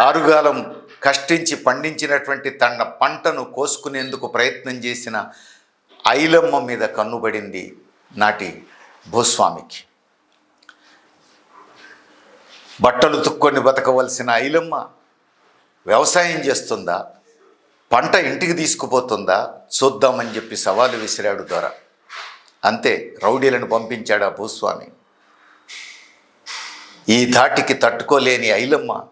ఆరుగాలం కష్టించి పండించినటువంటి తన పంటను కోసుకునేందుకు ప్రయత్నం చేసిన ఐలమ్మ మీద కన్నుబడింది నాటి భూస్వామికి. బట్టలు తుక్కొని బతకవలసిన ఐలమ్మ వ్యవసాయం చేస్తుందా? పంట ఇంటికి తీసుకుపోతుందా? చూద్దామని చెప్పి సవాలు విసిరాడు ద్వారా అంతే రౌడీలను పంపించాడు ఆ భూస్వామి. ఈ ధాటికి తట్టుకోలేని ఐలమ్మ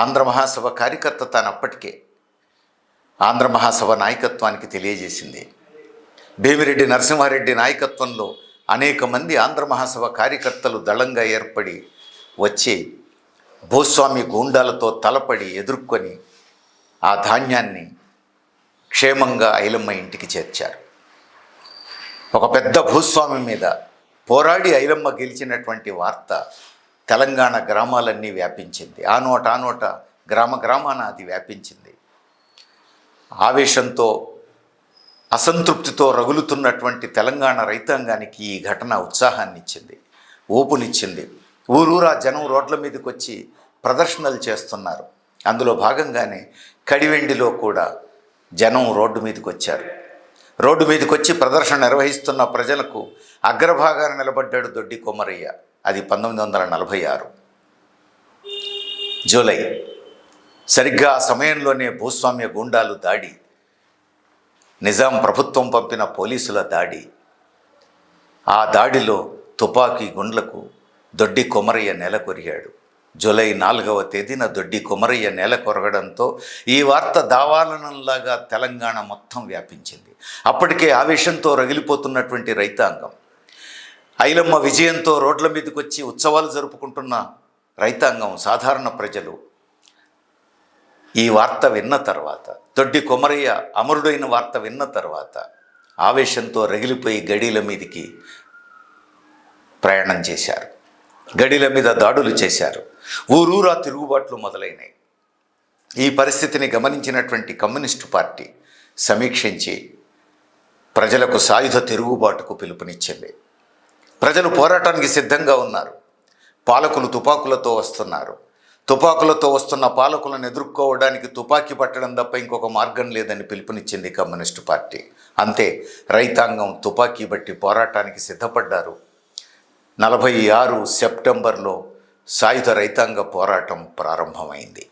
ఆంధ్ర మహాసభ కార్యకర్త తానప్పటికే ఆంధ్ర మహాసభ నాయకత్వానికి తెలియజేసింది. భీమిరెడ్డి నరసింహారెడ్డి నాయకత్వంలో అనేక మంది ఆంధ్ర మహాసభ కార్యకర్తలు దళంగా ఏర్పడి వచ్చి భూస్వామి గూండాలతో తలపడి ఎదుర్కొని ఆ ధాన్యాన్ని క్షేమంగా ఐలమ్మ ఇంటికి చేర్చారు. ఒక పెద్ద భూస్వామి మీద పోరాడి ఐలమ్మ గెలిచినటువంటి వార్త తెలంగాణ గ్రామాలన్నీ వ్యాపించింది. ఆ నోట ఆ నోట గ్రామ గ్రామాన అది వ్యాపించింది. ఆవేశంతో అసంతృప్తితో రగులుతున్నటువంటి తెలంగాణ రైతాంగానికి ఈ ఘటన ఉత్సాహాన్ని ఇచ్చింది ఊపునిచ్చింది. ఊరూరా జనం రోడ్ల మీదకి వచ్చి ప్రదర్శనలు చేస్తున్నారు. అందులో భాగంగానే కడివెండిలో కూడా జనం రోడ్డు మీదకి వచ్చారు రోడ్డు మీదకి వచ్చి ప్రదర్శన నిర్వహిస్తున్న ప్రజలకు అగ్రభాగాన నిలబడ్డాడు దొడ్డి కొమరయ్య. అది పంతొమ్మిది వందల నలభై ఆరు. జూలై. సరిగ్గా ఆ సమయంలోనే భూస్వామ్య గూండాలు దాడి. నిజాం ప్రభుత్వం పంపిన పోలీసుల దాడి. ఆ దాడిలో తుపాకీ గుండ్లకు దొడ్డి కొమరయ్య నేల కొరిగాడు. జూలై నాలుగవ తేదీన దొడ్డి కొమరయ్య నేల కొరగడంతో ఈ వార్త దావాలనంలాగా తెలంగాణ మొత్తం వ్యాపించింది. అప్పటికే ఆవేశంతో రగిలిపోతున్నటువంటి రైతాంగం. ఐలమ్మ విజయంతో రోడ్ల మీదకి వచ్చి ఉత్సవాలు జరుపుకుంటున్న రైతాంగం సాధారణ ప్రజలు. ఈ వార్త విన్న తర్వాత దొడ్డి కొమరయ్య అమరుడైన వార్త విన్న తర్వాత ఆవేశంతో రగిలిపోయి గడీల మీదకి ప్రయాణం చేశారు. గడీల మీద దాడులు చేశారు. ఊరూరా తిరుగుబాట్లు మొదలైనాయి. ఈ పరిస్థితిని గమనించినటువంటి కమ్యూనిస్టు పార్టీ సమీక్షించి ప్రజలకు సాయుధ తిరుగుబాటుకు పిలుపునిచ్చింది. ప్రజలు పోరాటానికి సిద్ధంగా ఉన్నారు. పాలకులు తుపాకులతో వస్తున్నారు. తుపాకులతో వస్తున్న పాలకులను ఎదుర్కోవడానికి తుపాకీ పట్టడం తప్ప ఇంకొక మార్గం లేదని పిలుపునిచ్చింది కమ్యూనిస్టు పార్టీ. అంతే రైతాంగం తుపాకీ బట్టి పోరాటానికి సిద్ధపడ్డారు. నలభై ఆరు సెప్టెంబర్లో సాయుధ రైతాంగ పోరాటం ప్రారంభమైంది.